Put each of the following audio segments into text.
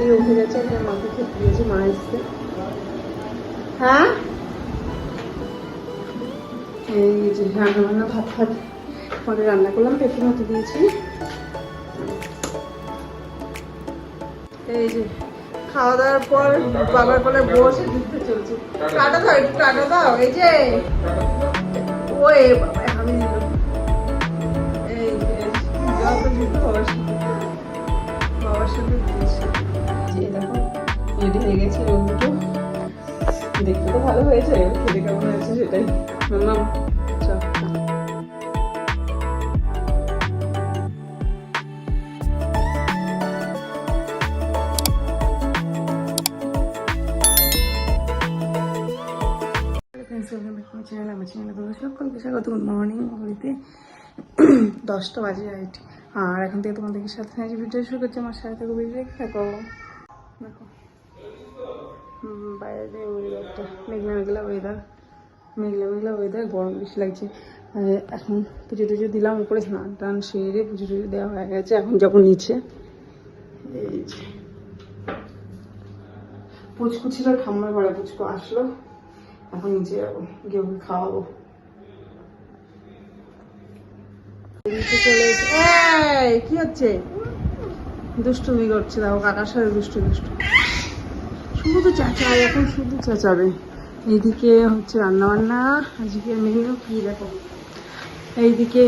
দিয়ে উঠে গেছে, একটা মাকে খেতে দিয়েছে মা এসছে। হ্যাঁ? এই যে রান্না বান্না ভাত ভাত। পরে রান্না করলাম, পেঁপে মতো দিয়েছি। এই যে খাওয়া দাওয়ার পর বাবার কোলে বসে দিতে চলছে। টাটা দাও, একটু টাটা দাও, এই যে। বাবা আমি এই যে যুদ্ধ বাবার বাবার সাথে রেডি হয়ে গেছে রোল দুটো দেখতে তো ভালো হয়েছে খেতে কেমন হয়েছে সেটাই। মাম্মাম চ্যানেল আমার চ্যানেলে তোমাদের সকলকে মর্নিং ঘড়িতে দশটা বাজে রাইট আর এখন থেকে তোমাদের সাথে ভিডিও শুরু করছি। আমার সাথে খুবই দেখে দেখো। বাইরে ওয়েদারটা মেঘলা মেঘলা ওয়েদার মেঘলা মেঘলা ওয়েদার গরম বেশি লাগছে। এখন পুজো টুজো দিলাম, উপরে স্নান টান সেরে পুজো টুজো দেওয়া হয়ে গেছে, এখন যাব নিচে। এই যে। পুচকু ছিল, ঠাম্মার ঘরে পুচকু আসলো। এখন নিচে যাব, গিয়ে ওকে খাওয়াবো। কি হচ্ছে? দুষ্টুমি করছে, দেখো কাকার সাথে দুষ্টু দুষ্টু শুধু তো চেঁচায় এখন শুধু চেঁচাবে। এইদিকে হচ্ছে রান্না বান্না আজকে মেনু কি দেখো? এইদিকে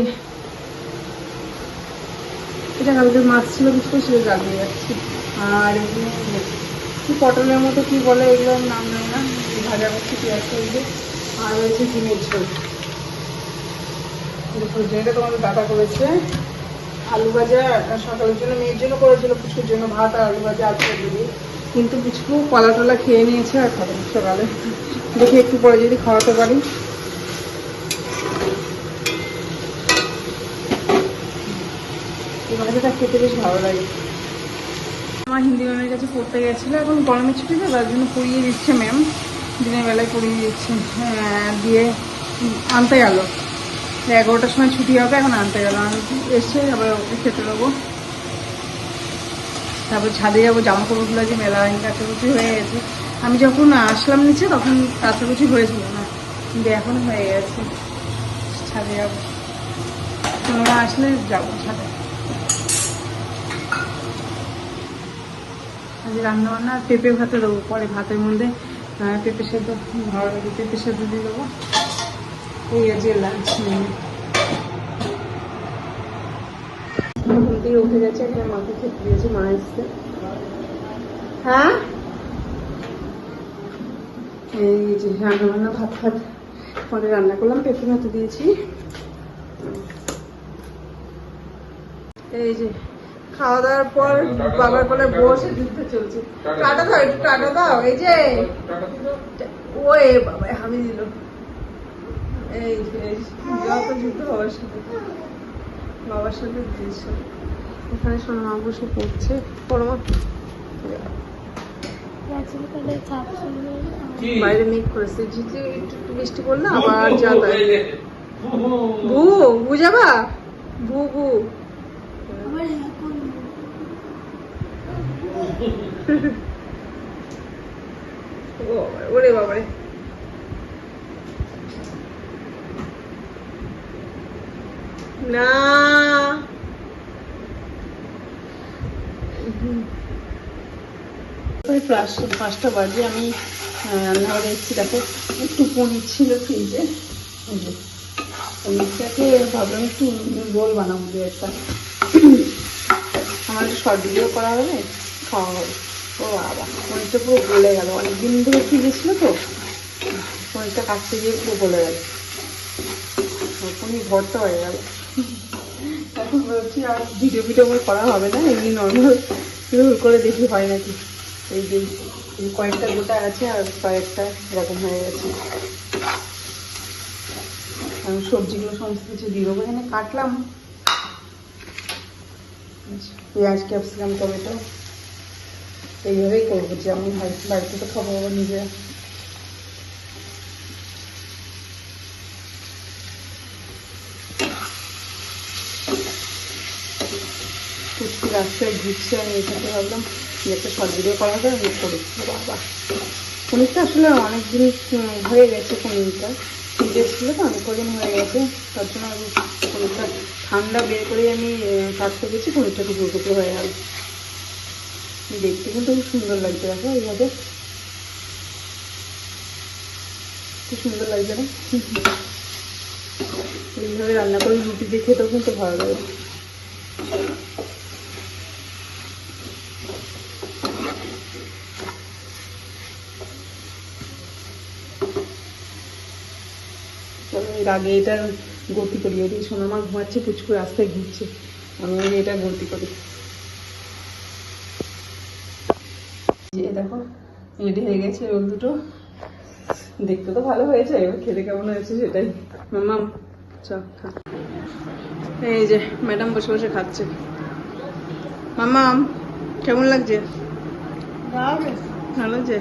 এটা কালকে মাছ ছিল, কিছু সেটা জ্বালিয়ে যাচ্ছে। আর কি? পটলের মতো কি বলে এগুলোর নাম নেই না ভাজা করছি, পেঁয়াজ করবে আর রয়েছে ডিমের ঝোল যেটা তোমাদের দাদা করেছে। আলু ভাজা সকালের জন্য, মেয়ের জন্য করেছিল, পুচকুর জন্য ভাত আর আলু ভাজা আছে। দিয়ে কিন্তু পুচকু কলা টলা খেয়ে নিয়েছে আর খাবে সকালে। দেখি একটু পরে যদি খাওয়াতে পারি। ভাজাটা খেতে বেশ ভালো লাগে। আমার হিন্দি ম্যামের কাছে পড়তে গেছিল, এখন গরমের ছুটি তো, তার জন্য পড়িয়ে দিচ্ছে ম্যাম। দিনের বেলায় পড়িয়ে দিচ্ছে। হ্যাঁ দিয়ে আনতে গেল। এগারোটার সময় ছুটি হবে, এখন আনতে গেল। আমি এসে আবার ওকে খেতে দেবো। তারপর ছাদে যাব, জামা কাপড়গুলো যে মেলা হয়নি কাছাকুচি হয়ে গেছে। আমি যখন আসলাম নিচে, তখন কাছাকুচি হয়েছিল না। কিন্তু এখন হয়ে গেছে। ছাদে যাব। তোমরা আসলে যাব ছাদে। আজ রান্না বান্না আর পেঁপে ভাতে দেবো, পরে ভাতের মধ্যে পেঁপে সেদ্ধ পেঁপে সেদ্ধ দিয়ে দেবো। এই আজকে লাঞ্চ মেনু থেকে উঠে গেছে, একটা মাকে খেতে দিয়েছে মা এসছে। হ্যাঁ? এই যে রান্না বান্না ভাত ভাত পরে রান্না করলাম, পেঁপে ভাতে দিয়েছি। এই যে খাওয়া দাওয়ার পর বাবার কোলে বসে দিতে চলছে। টাটা দাও, একটু টাটা দাও, এই যে। ওই বাবা আমি দিল। এই যে, যত যুদ্ধ বাবার সাথে বাবার সাথে দিয়েছে। এখানে সোনা মা বসে পড়ছে। পরমা বাইরে মেঘ করেছে। ঝিঝি একটু বৃষ্টি পড়ল আবার যা ভু ভু যাবা? ভু ভু ওরে বাবারে। না। পাঁচটা বাজে আমি রান্নাঘরে এসেছি দেখো, একটু পনির ছিল ফ্রিজে। পনিরটাকে ভাবলাম একটু রোল বানাবো দু একটা। আমার শর্ট ভিডিও করা হবে খাওয়া হবে। ও বাবা, পনিরটা পুরো গলে গেল। অনেকদিন ধরে ফ্রিজে ছিল তো। পনিরটা কাটতে গিয়ে পুরো গলে গেল। পনির ভর্তা হয়ে গেল। এখন বলছি আর ভিডিও ভিডিও করে করা হবে না। এমনি নর্মাল করে দেখি হয় নাকি। এই যে কয়েকটা গোটা আছে আর কয়েকটা এরকম হয়ে গেছে। আমি সবজিগুলো সমস্ত কিছু দিয়ে দেবো। এখানে কাটলাম। পেঁয়াজ, ক্যাপসিকাম, টমেটো, এইভাবেই করব। যেমন হয়, বাড়িতে তো খাব নিজে রাস্তায় ঘুরছে আমি এখানে ভাবলাম। যে একটা শর্ট ভিডিও করা হবে আমি করেছি, বাবা। পনিরটা আসলে অনেক দিন হয়ে গেছে পনিরটা ফ্রিজে ছিল তো, অনেক কদিন হয়ে গেছে। তার জন্য আমি পনিরটা ঠান্ডা বের করে আমি কাটতে গেছি পনিরটা টুকরো টুকরো হয়ে গেল। দেখতে কিন্তু খুব সুন্দর লাগছে, দেখো এইভাবে। খুব সুন্দর লাগছে না? এইভাবে রান্না করে রুটি দিয়ে খেতেও কিন্তু ভালো লাগে চলো এর আগে এটার গতি করি ওদিকে সোনামা ঘুমাচ্ছে পুচকু রাস্তায় ঘুরছে। আমি এটা গতি করি। যে দেখো রেডি হয়ে গেছে রোল দুটো। দেখতে তো ভালো হয়েছে এবার খেতে কেমন হয়েছে সেটাই। মামাম চ খা। এই যে ম্যাডাম বসে বসে খাচ্ছে। মামাম কেমন লাগছে? ভালো লাগছে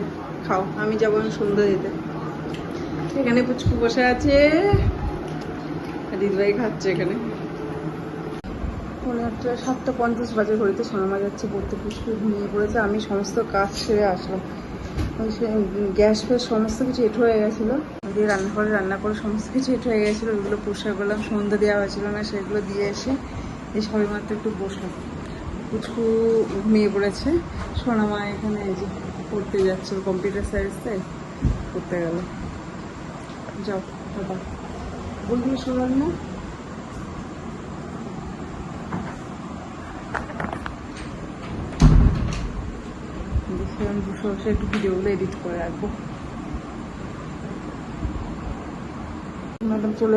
খাও আমি যাব আমি সন্ধ্যা দিতে। এখানে পুচকু বসে আছে। দিদিভাই খাচ্ছে এখানে। পনেরো আটটা, সাতটা পঞ্চাশ বাজে ঘড়িতে সোনামা যাচ্ছে পড়তে। পুচকু ঘুমিয়ে পড়েছে, আমি সমস্ত কাজ সেরে আসলাম। গ্যাস ফ্যাস সমস্ত কিছু এঁটো হয়ে গেছিল। দিয়ে রান্না করে রান্না করে সমস্ত কিছু এঁটো হয়ে গেছিল। ওগুলো পরিষ্কার করলাম সন্ধ্যা দেওয়া হয়েছিল না, সেগুলো দিয়ে এসে এই সবাই মাত্র একটু বসলাম। পুচকু ঘুমিয়ে পড়েছে। সোনামা এখানে এই যে পড়তে যাচ্ছে কম্পিউটার সায়েন্সে পড়তে গেল। যাও বাবা শোনার না। ম্যাডাম চলে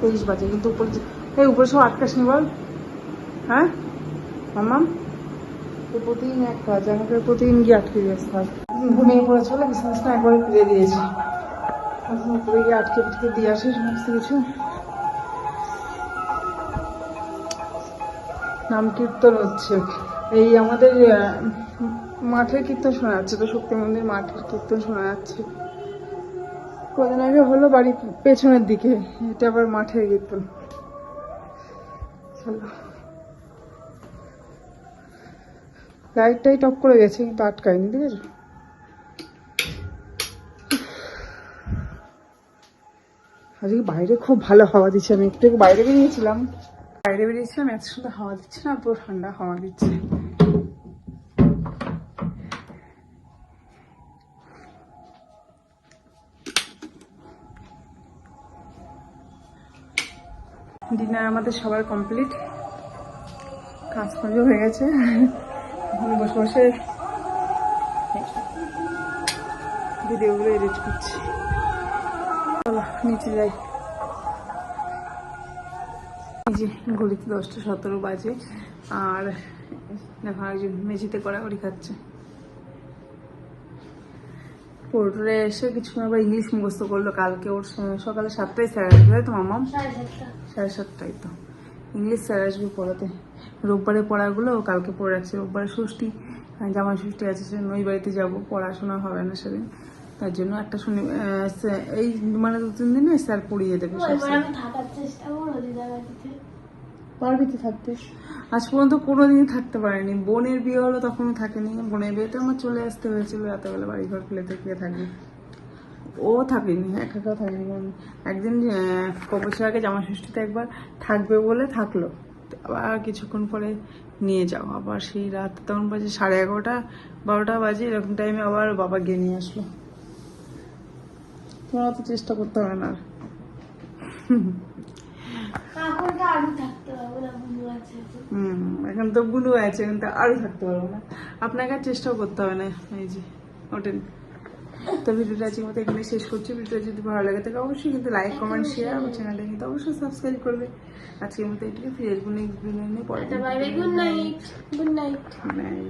তেইশ বাজে, কিন্তু উপরে উপরে সব বল? হ্যাঁ? প্রতিদিন প্রতিদিন গিয়ে আটকে হয়। ঘুমিয়ে পড়েছিল বিছানাটা একবারে ফিরে দিয়েছি। আটকে দিয়ে সমস্ত কিছু। নাম কীর্তন হচ্ছে। এই আমাদের মাঠের কীর্তন শোনা যাচ্ছে, তো শক্তি মন্দির মাঠের কীর্তন শোনা যাচ্ছে। কদিন আগে হলো বাড়ি পেছনের দিকে, এটা আবার মাঠের কীর্তন। চলো। লাইটটাই টপ করে গেছে, কিন্তু আটকায়নি, ঠিক আছে? আজকে বাইরে খুব ভালো হাওয়া দিচ্ছে। আমি একটু বাইরে বেরিয়েছিলাম। বাইরে বেরিয়েছিলাম, এত সুন্দর হাওয়া দিচ্ছে না, পুরো ঠান্ডা হাওয়া দিচ্ছে। ডিনার আমাদের সবার কমপ্লিট কাজ ফাজও হয়ে গেছে। বসে বসে ভিডিওগুলো এডিট করছি। চলো নিচে যাই। যে ঘড়িতে দশটা সতেরো বাজে আর দেখো একজন মেঝেতে কড়াকড়ি খাচ্ছে। পোর্টরে এসে কিছুক্ষণ আবার ইংলিশ মুখস্থ করল কালকে ওর সকালে সাতটায় স্যার আসবে তাই তো মামাম? সাড়ে সাতটায় তো। ইংলিশ স্যার আসবে পড়াতে। রোববারে পড়াগুলো কালকে পড়ে রাখছে। রোববারে ষষ্ঠী জামাই ষষ্ঠী আছে সেদিন ওই বাড়িতে যাব পড়াশোনা হবে না সেদিন। তার জন্য একটা শুনি স্যার- এই মানে দু তিন দিনে স্যার পড়িয়ে দেবে পারবি তো থাকতে আজ পর্যন্ত কোনোদিনই থাকতে পারেনি। বোনের বিয়ে হলো তখনও থাকেনি। বোনের বিয়েতে আমার চলে আসতে হয়েছিল রাতেবেলা বাড়ি ঘর ফেলে থেকে। থাকবে ও থাকেনি একা একা থাকেনি। একদিন আহ, ক বছর আগে জামা ষষ্ঠীতে একবার থাকবে বলে থাকল। আবার কিছুক্ষণ পরে নিয়ে যাও। আবার সেই রাত তখন বাজে সাড়ে এগারোটা বারোটা বাজে এরকম টাইমে আবার বাবা গিয়ে নিয়ে আসলো। তোমার অত চেষ্টা করতে হবে না। আর। এখন তো বুঝু আছে এখন তো বুলু আরও থাকতে পারব না। আপনাকে আর চেষ্টাও করতে হবে না এই যে ওঠেন। তো ভিডিওটা আজকের মতো এখানে শেষ করছি। ভিডিওটা যদি ভালো লাগে থাকে অবশ্যই কিন্তু লাইক কমেন্ট শেয়ার আমার চ্যানেলটা কিন্তু অবশ্যই সাবস্ক্রাইব করবে। আজকের মতো এটুকু ফিরে আসব নেক্সট ভিডিও নিয়ে পরে গুড নাইট গুড নাইট মানে